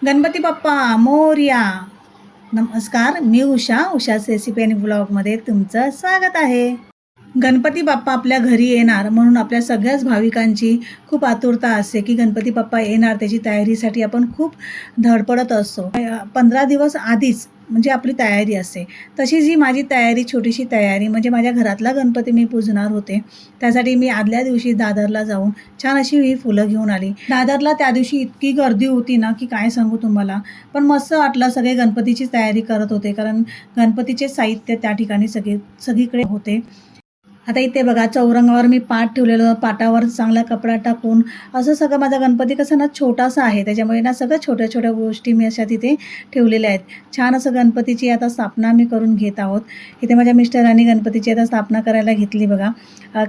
गणपती बाप्पा मोर्या. नमस्कार मी उषा उषाच रेसिपी आणि ब्लॉगमध्ये तुमचं स्वागत आहे. गणपती बाप्पा आपल्या घरी येणार म्हणून आपल्या सगळ्याच भाविकांची खूप आतुरता असते की गणपती बाप्पा येणार त्याची तयारीसाठी आपण खूप धडपडत असतो. पंधरा दिवस आधीच म्हणजे आपली तयारी असते. तशीच ही माझी तयारी छोटीशी तयारी म्हणजे माझ्या घरातला गणपती मी पूजणार होते त्यासाठी मी आदल्या दिवशी दादरला जाऊन छान अशी ही फुलं घेऊन आली. दादरला त्या दिवशी इतकी गर्दी होती ना की काय सांगू तुम्हाला. पण मस्त वाटलं सगळे गणपतीची तयारी करत होते कारण गणपतीचे साहित्य त्या ठिकाणी सगळे सगळीकडे होते. आता इथे बघा चौरंगावर मी पाट ठेवलेलं पाटावर चांगला कपडा टाकून असं सगळं माझा गणपती कसं ना छोटासा आहे त्याच्यामुळे ना सगळं छोट्या छोट्या गोष्टी मी अशा तिथे ठेवलेल्या आहेत. छान असं गणपतीची आता स्थापना मी करून घेत आहोत. इथे माझ्या मिस्टरांनी गणपतीची आता स्थापना करायला घेतली बघा.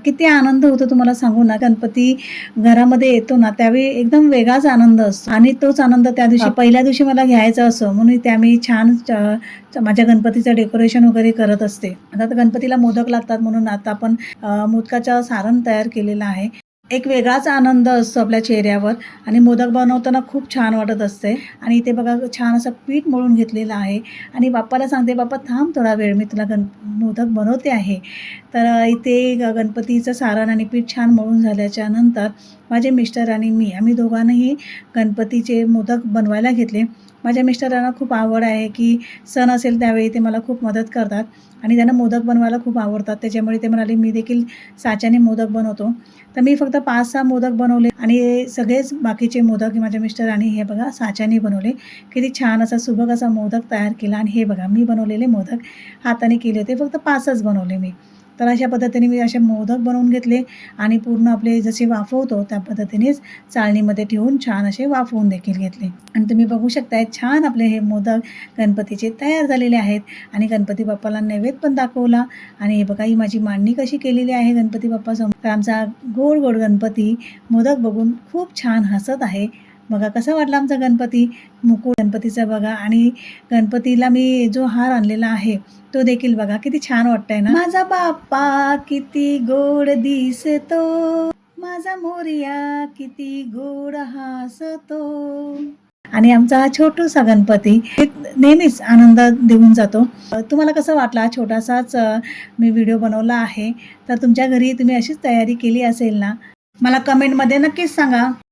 किती आनंद होतो तुम्हाला सांगू ना गणपती घरामध्ये येतो ना त्यावेळी एकदम वेगळाच आनंद असतो. आणि तोच आनंद त्या दिवशी पहिल्या दिवशी मला घ्यायचा असो म्हणून त्या मी छान माझ्या गणपतीचं डेकोरेशन वगैरे करत असते. आता गणपतीला मोदक लागतात म्हणून आता आपण आपण मोदकाचं सारण तयार केलेलं आहे. एक वेगळाच आनंद असतो आपल्या चेहऱ्यावर आणि मोदक बनवताना खूप छान वाटत असते. आणि इथे बघा छान असं पीठ मळून घेतलेलं आहे. आणि बाप्पाला सांगते बाप्पा थांब थोडा वेळ मी तुला गण मोदक बनवते आहे. तर इथे ग- गणपतीचं सारण आणि पीठ छान मळून झाल्याच्यानंतर माझे मिस्टर आणि मी आम्ही दोघांनाही गणपतीचे मोदक बनवायला घेतले. माझ्या मिस्टरांना खूप आवड आहे की सण असेल त्यावेळी ते मला खूप मदत करतात. आणि त्यांना मोदक बनवायला खूप आवडतात. त्याच्यामुळे ते म्हणाले मी देखील साच्याने मोदक बनवतो. तर मी फक्त पाच सहा मोदक बनवले आणि सगळेच बाकीचे मोदक माझ्या मिस्टरांनी हे बघा साच्याने बनवले. किती छान असा सुबक असा मोदक तयार केला. आणि हे बघा मी बनवलेले मोदक हाताने केले होते. फक्त पाचच बनवले मी. तर अशा पद्धतीने मी असे मोदक बनवून घेतले आणि पूर्ण आपले जसे वाफवतो त्या पद्धतीनेच चाळणीमध्ये ठेवून छान असे वाफवून देखील घेतले. आणि तुम्ही बघू शकताय छान आपले हे मोदक गणपतीचे तयार झालेले आहेत. आणि गणपती बाप्पाला नैवेद्य पण दाखवला. आणि हे बघा ही माझी मांडणी कशी केलेली आहे गणपती बाप्पासमोर. तर आमचा गोड गोड गणपती मोदक बघून खूप छान हसत आहे. बघा कसा वाटला आमचा गणपती? मुकुट गणपतीचा बघा. आणि गणपतीला मी जो हार आणलेला आहे तो देखील बघा. किती छान वाटतंय ना? माझा बाप्पा किती गोड दिसतो. माझा मोरिया किती गोड हसतो. आणि आमचा हा छोटूसा गणपती नेहमीच आनंद देऊन जातो. तुम्हाला कसं वाटला? हा छोटासाच मी व्हिडिओ बनवला आहे. तर तुमच्या घरी तुम्ही अशीच तयारी केली असेल ना? मला कमेंटमध्ये नक्कीच सांगा.